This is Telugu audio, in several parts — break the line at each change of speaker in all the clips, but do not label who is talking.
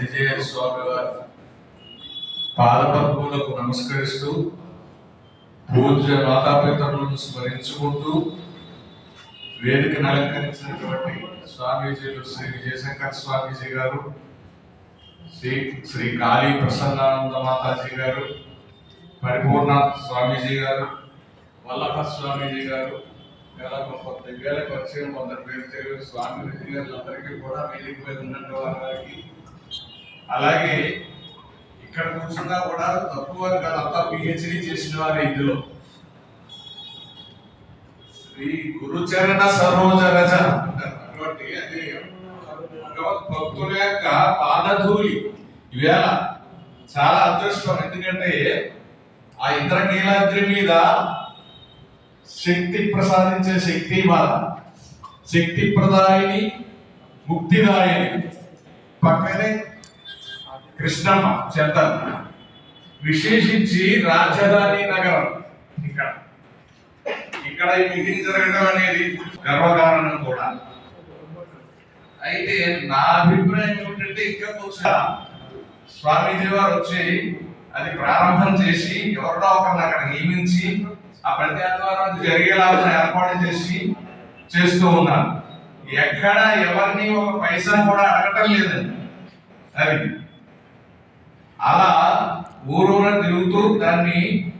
విజయ స్వామి వారి పాదపద్మములకు నమస్కరిస్తూ పూజ్య మాతాపితరులను స్మరించుకుంటూ వేదికను అలంకరించినటువంటి స్వామీజీలు శ్రీ విజయశంకర్ స్వామీజీ గారు శ్రీ శ్రీ కాళీ ప్రసన్నానంద మాతాజీ గారు పరిపూర్ణ స్వామీజీ గారు వల్లభ స్వామీజీ గారు ఇలా గొప్ప దివ్యాలకు పరిచయం కొందరు పేరు తెలియదు స్వామీజీ గారు అందరికీ కూడా వేదిక మీద ఉన్నట్టు వారికి అలాగే ఇక్కడ కూర్చున్నా కూడా తక్కువ కాదంతా పిహెచ్డి చేసిన వారు ఇందులో. శ్రీ గురుచరణ సరోజ రజ అటువంటి అది భగవత్ భక్తుల యొక్క పాదధూళి. ఇవేళ చాలా అదృష్టం. ఎందుకంటే ఆ ఇంద్రకీలాద్రి మీద శక్తి ప్రసాదించే శక్తి బాధ శక్తి ప్రదాయిని ముక్తిదాయిని. పక్కనే కృష్ణమ్మ చెంతన్ విశేషించి రాజధాని నగరం ఇక్కడ. ఇక్కడ ఈ మీటింగ్ జరగడం అనేది గర్వకారణం కూడా. అయితే నా అభిప్రాయం ఏమిటంటే ఇంకా కొంచెం స్వామీజీ వారు వచ్చి అది ప్రారంభం చేసి ఎవరినో ఒకరిని అక్కడ నియమించి ఆ ప్రతి ఆదివారం జరిగేలాగా ఏర్పాటు చేసి చేస్తూ ఉన్నారు ఎక్కడ ఎవరిని ఒక పైసా కూడా అడగటం లేదండి. అది అలా ఊరూర తిరుగుతూ దాన్ని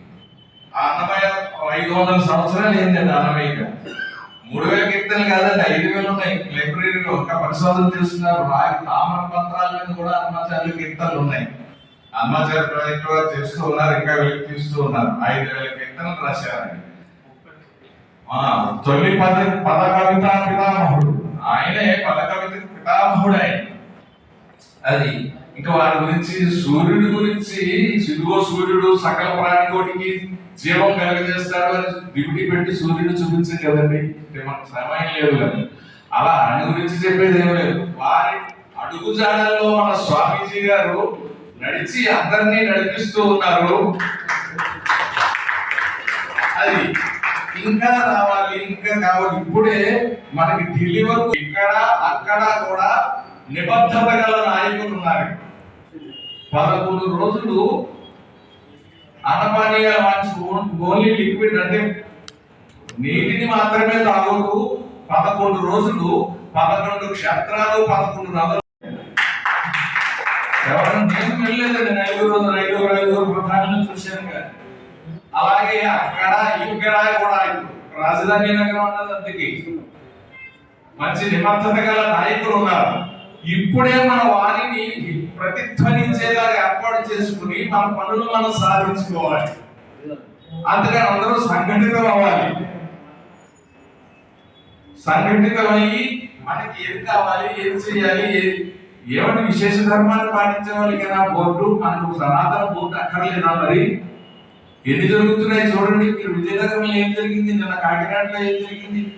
అన్నమయ్య ఐదు వందల సంవత్సరాలు ఏంటండి అన్నమయ్య మూడు వేల కీర్తనలు కాదండి ఐదు వేలు ఉన్నాయి. లైబ్రరీలో ఒక పరిశోధన చేస్తున్నారు. రాగి తామర పత్రాల మీద కూడా అన్నమాచార్య కీర్తనలు ఉన్నాయి. అన్నమాచార్య ప్రాజెక్ట్ వారు చేస్తూ ఉన్నారు ఇంకా వెలికి తీస్తూ ఉన్నారు. ఐదు వేల కీర్తనలు రాశారండి. తొలి పద పద కవిత పితామహుడు. ఆయనే పద కవిత పితామహుడు ఆయన. అది ఇంకా వారి గురించి సూర్యుడి గురించి సిద్ధుగో సూర్యుడు సకల ప్రాణికోటికి జీవం కలగజేస్తాడు అని డ్యూటీ పెట్టి సూర్యుడు చూపించింది కదండి? అంటే మనకు సమయం లేదు కదా. అలా ఆయన గురించి చెప్పేది ఏం లేదు. వారి అడుగు జాడల్లో మన స్వామీజీ గారు నడిచి అందరినీ నడిపిస్తూ ఉన్నారు. అది ఇంకా రావాలి ఇంకా కావాలి. ఇప్పుడే మనకి ఢిల్లీ ఇక్కడ అక్కడ కూడా నిబద్ధత గల నాయకులు ఉన్నారు. పదకొండు రోజులు అనపానీయ ఓన్లీ లిక్విడ్ అంటే నీటిని మాత్రమే తాగుతూ పదకొండు రోజులు పదకొండు క్షేత్రాలు పదకొండు నదులు. ఎవరైనా నేను వెళ్ళలేదండి. నలుగురు ఐదుగురు ఐదుగురు ప్రధానులు చూశాను కానీ అలాగే అక్కడ ఇక్కడ కూడా రాజధాని నగరం అన్నది అంతకి మంచి నిబద్ధత గల నాయకులు ఉన్నారు. ఇప్పుడే మన వారిని ప్రతిధ్వనించేలాగా ఏర్పాటు చేసుకుని మన పనులు మనం సాధించుకోవాలి. అందుకని అందరూ సంఘటితం అవ్వాలి. సంఘటితమయ్యి మనకి ఏది కావాలి ఏది చేయాలి ఏమంటే విశేష ధర్మాన్ని పాటించే కదా బోర్డు మనకు సనాతన బోర్డు అక్కర్లేదా మరి? ఎన్ని జరుగుతున్నాయి చూడండి మీరు విజయనగరంలో ఏం జరిగింది నిన్న కాకినాడలో ఏం జరిగింది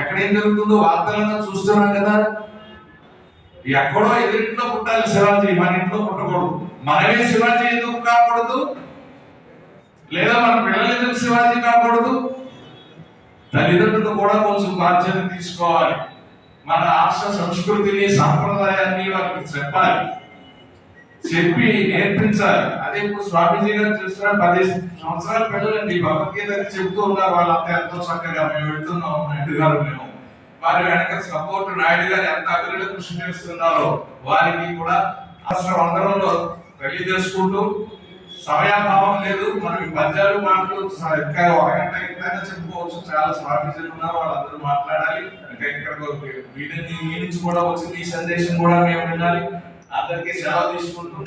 ఎక్కడ ఏం జరుగుతుందో వార్తలను చూస్తున్నాం కదా. ఎక్కడో ఎదురింట్లో పుట్టాలి శివాజీ? మన ఇంట్లో పుట్టకూడదు. మనమే శివాజీ ఎందుకు కాకూడదు? లేదా మన పిల్లలు ఎందుకు శివాజీ కాకూడదు? తల్లిదండ్రులు కూడా కొంచెం బాధ్యత తీసుకోవాలి. మన రాష్ట్ర సంస్కృతిని సాంప్రదాయాన్ని వాళ్ళకి చెప్పాలి. చెప్పి నేర్పించాలి. అదే ఇప్పుడు స్వామీజీ గారు చూస్తున్న పది సంవత్సరాల పిల్లలండి. భగవద్గీత అని చెప్తూ ఉన్నారు వాళ్ళంతా ఎంతో చక్కగా. మేము వెళ్తున్నాం నాయుడు గారు మేము. వారి వెనక సపోర్ట్ నాయుడు గారు ఎంత అభివృద్ధి కృషి చేస్తున్నారో వారికి కూడా రాష్ట్రం అందరంలో తెలియజేసుకుంటూ సమయాభావం లేదు. మనం ఈ పద్యాలు మాటలు ఇంకా ఒక గంట చెప్పుకోవచ్చు. చాలా స్వామీజీలు ఉన్నారు. వాళ్ళందరూ మాట్లాడాలి. ఇంకా ఇక్కడ వీటిని మీ నుంచి కూడా వచ్చింది. ఈ సందేశం కూడా మేము వినాలి. అందరికీ సెలవు తీసుకుంటూ